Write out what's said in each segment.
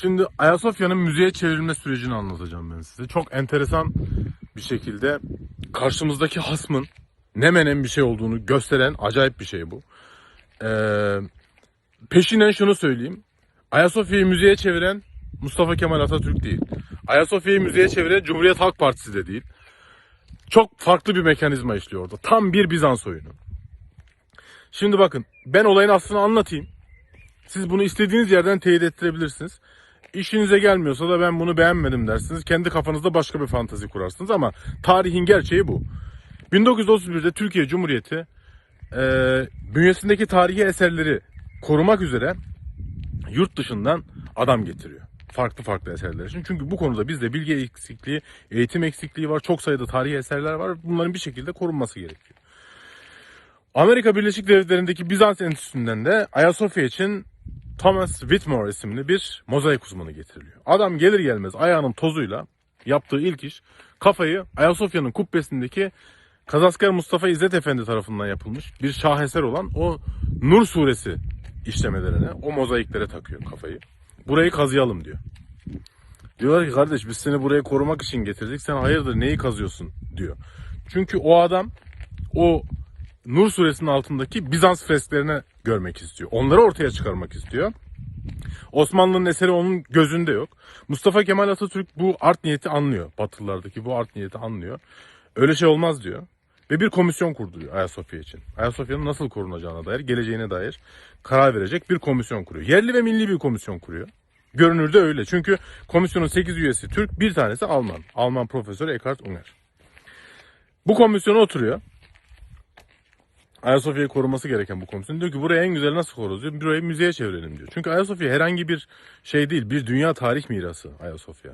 Şimdi Ayasofya'nın müzeye çevrilme sürecini anlatacağım ben size. Çok enteresan bir şekilde karşımızdaki hasmın ne menen bir şey olduğunu gösteren acayip bir şey bu. Ee, peşinen şunu söyleyeyim. Ayasofya'yı müzeye çeviren Mustafa Kemal Atatürk değil. Ayasofya'yı müzeye çeviren Cumhuriyet Halk Partisi de değil. Çok farklı bir mekanizma işliyor orada. Tam bir Bizans oyunu. Şimdi bakın ben olayın aslını anlatayım. Siz bunu istediğiniz yerden teyit ettirebilirsiniz. İşinize gelmiyorsa da ben bunu beğenmedim dersiniz. Kendi kafanızda başka bir fantazi kurarsınız ama tarihin gerçeği bu. 1931'de Türkiye Cumhuriyeti e, bünyesindeki tarihi eserleri korumak üzere yurt dışından adam getiriyor. Farklı farklı eserler için. Çünkü bu konuda bizde bilgi eksikliği, eğitim eksikliği var. Çok sayıda tarihi eserler var. Bunların bir şekilde korunması gerekiyor. Amerika Birleşik Devletleri'ndeki Bizans Enstitüsü'nden de Ayasofya için Thomas Whitmore isimli bir mozaik uzmanı getiriliyor. Adam gelir gelmez ayağının tozuyla yaptığı ilk iş kafayı Ayasofya'nın kubbesindeki Kazasker Mustafa İzzet Efendi tarafından yapılmış bir şaheser olan o Nur suresi işlemelerine, o mozaiklere takıyor kafayı. Burayı kazıyalım diyor. Diyorlar ki kardeş biz seni buraya korumak için getirdik. Sen hayırdır neyi kazıyorsun diyor. Çünkü o adam o Nur suresinin altındaki Bizans fresklerine görmek istiyor. Onları ortaya çıkarmak istiyor. Osmanlı'nın eseri onun gözünde yok. Mustafa Kemal Atatürk bu art niyeti anlıyor. Batılılardaki bu art niyeti anlıyor. Öyle şey olmaz diyor. Ve bir komisyon kurduruyor Ayasofya için. Ayasofya'nın nasıl korunacağına dair, geleceğine dair karar verecek bir komisyon kuruyor. Yerli ve milli bir komisyon kuruyor. Görünürde öyle. Çünkü komisyonun 8 üyesi Türk, bir tanesi Alman. Alman profesör Eckhard Unger. Bu komisyona oturuyor. Ayasofya'yı koruması gereken bu komisyon diyor ki buraya en güzel nasıl koruruz diyor. Burayı müzeye çevirelim diyor. Çünkü Ayasofya herhangi bir şey değil. Bir dünya tarih mirası Ayasofya.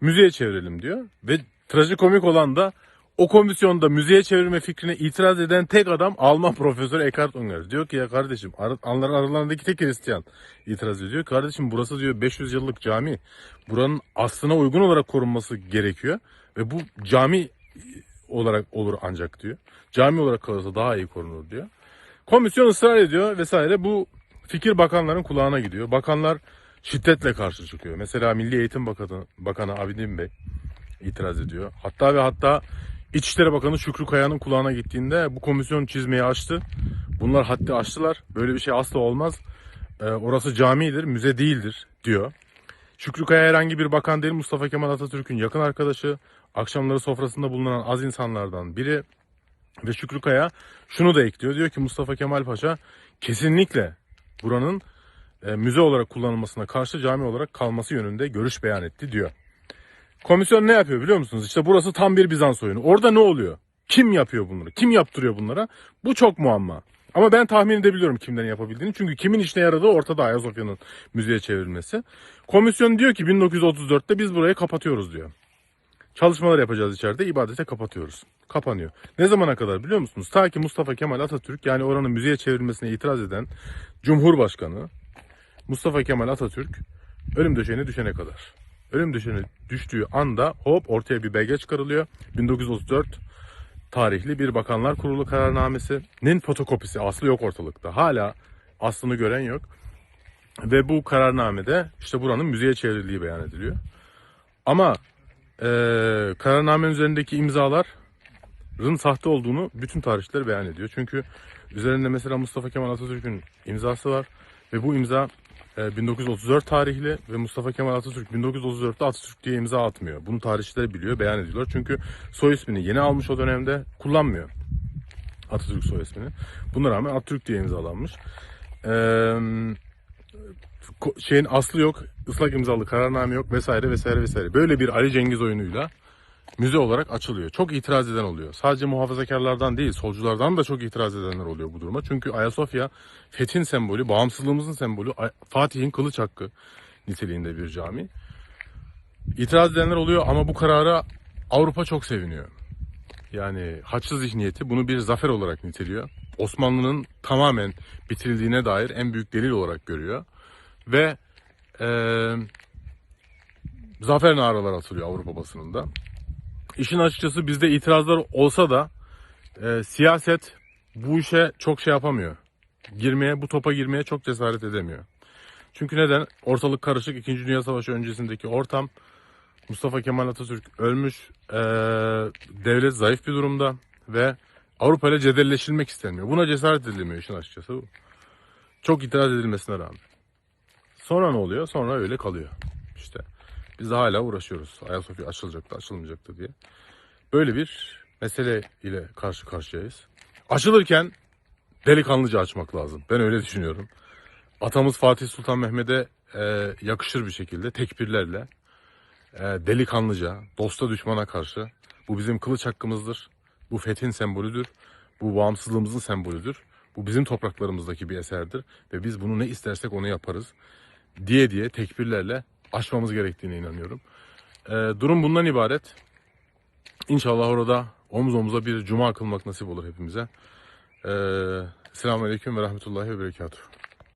Müzeye çevirelim diyor. Ve trajikomik olan da o komisyonda müzeye çevirme fikrine itiraz eden tek adam Alman profesör Eckhard Unger. Diyor ki ya kardeşim ar- anlar aralarındaki tek Hristiyan itiraz ediyor. Kardeşim burası diyor 500 yıllık cami. Buranın aslına uygun olarak korunması gerekiyor. Ve bu cami olarak olur ancak diyor. Cami olarak kalırsa daha iyi korunur diyor. Komisyon ısrar ediyor vesaire. Bu fikir bakanların kulağına gidiyor. Bakanlar şiddetle karşı çıkıyor. Mesela Milli Eğitim Bakanı, Bakanı Abidin Bey itiraz ediyor. Hatta ve hatta İçişleri Bakanı Şükrü Kaya'nın kulağına gittiğinde bu komisyon çizmeyi açtı. Bunlar haddi aştılar. Böyle bir şey asla olmaz. Ee, orası camidir, müze değildir diyor. Şükrü Kaya herhangi bir bakan değil Mustafa Kemal Atatürk'ün yakın arkadaşı. Akşamları sofrasında bulunan az insanlardan biri. Ve Şükrü Kaya şunu da ekliyor. Diyor ki Mustafa Kemal Paşa kesinlikle buranın e, müze olarak kullanılmasına karşı cami olarak kalması yönünde görüş beyan etti diyor. Komisyon ne yapıyor biliyor musunuz? İşte burası tam bir Bizans oyunu. Orada ne oluyor? Kim yapıyor bunları? Kim yaptırıyor bunlara? Bu çok muamma. Ama ben tahmin edebiliyorum kimlerin yapabildiğini. Çünkü kimin işine yaradığı ortada Ayasofya'nın müzeye çevrilmesi. Komisyon diyor ki 1934'te biz burayı kapatıyoruz diyor. Çalışmalar yapacağız içeride, ibadete kapatıyoruz. Kapanıyor. Ne zamana kadar biliyor musunuz? Ta ki Mustafa Kemal Atatürk yani oranın müzeye çevrilmesine itiraz eden Cumhurbaşkanı Mustafa Kemal Atatürk ölüm döşeğine düşene kadar. Ölüm döşeğine düştüğü anda hop ortaya bir belge çıkarılıyor. 1934 tarihli bir Bakanlar Kurulu kararnamesinin fotokopisi. Aslı yok ortalıkta. Hala aslını gören yok. Ve bu kararnamede işte buranın müzeye çevrildiği beyan ediliyor. Ama eee kararnamenin üzerindeki imzaların sahte olduğunu bütün tarihçiler beyan ediyor. Çünkü üzerinde mesela Mustafa Kemal Atatürk'ün imzası var. Ve bu imza e, 1934 tarihli ve Mustafa Kemal Atatürk 1934'te Atatürk diye imza atmıyor. Bunu tarihçiler biliyor, beyan ediyorlar. Çünkü soy ismini yeni almış o dönemde kullanmıyor. Atatürk soy ismini. Buna rağmen Atatürk diye imzalanmış. Ko- şeyin aslı yok, ıslak imzalı kararname yok vesaire vesaire vesaire. Böyle bir Ali Cengiz oyunuyla müze olarak açılıyor. Çok itiraz eden oluyor. Sadece muhafazakarlardan değil, solculardan da çok itiraz edenler oluyor bu duruma. Çünkü Ayasofya fethin sembolü, bağımsızlığımızın sembolü, Fatih'in kılıç hakkı niteliğinde bir cami. İtiraz edenler oluyor ama bu karara Avrupa çok seviniyor. Yani Haçlı zihniyeti bunu bir zafer olarak niteliyor. Osmanlı'nın tamamen bitirildiğine dair en büyük delil olarak görüyor. Ve eee zafer naraları atılıyor Avrupa basınında. İşin açıkçası bizde itirazlar olsa da e, siyaset bu işe çok şey yapamıyor. Girmeye, bu topa girmeye çok cesaret edemiyor. Çünkü neden? Ortalık karışık. İkinci Dünya Savaşı öncesindeki ortam. Mustafa Kemal Atatürk ölmüş. Ee, devlet zayıf bir durumda. Ve Avrupa ile cedelleşilmek istenmiyor. Buna cesaret edilmiyor işin açıkçası. Çok itiraz edilmesine rağmen. Sonra ne oluyor? Sonra öyle kalıyor. Biz hala uğraşıyoruz. Ayasofya açılacaktı, açılmayacaktı diye. Böyle bir mesele ile karşı karşıyayız. Açılırken delikanlıca açmak lazım. Ben öyle düşünüyorum. Atamız Fatih Sultan Mehmet'e e, yakışır bir şekilde tekbirlerle e, delikanlıca, dosta düşmana karşı bu bizim kılıç hakkımızdır. Bu fethin sembolüdür. Bu bağımsızlığımızın sembolüdür. Bu bizim topraklarımızdaki bir eserdir ve biz bunu ne istersek onu yaparız diye diye tekbirlerle aşmamız gerektiğine inanıyorum. E, durum bundan ibaret. İnşallah orada omuz omuza bir cuma kılmak nasip olur hepimize. Ee, Selamun Aleyküm ve Rahmetullahi ve Berekatuhu.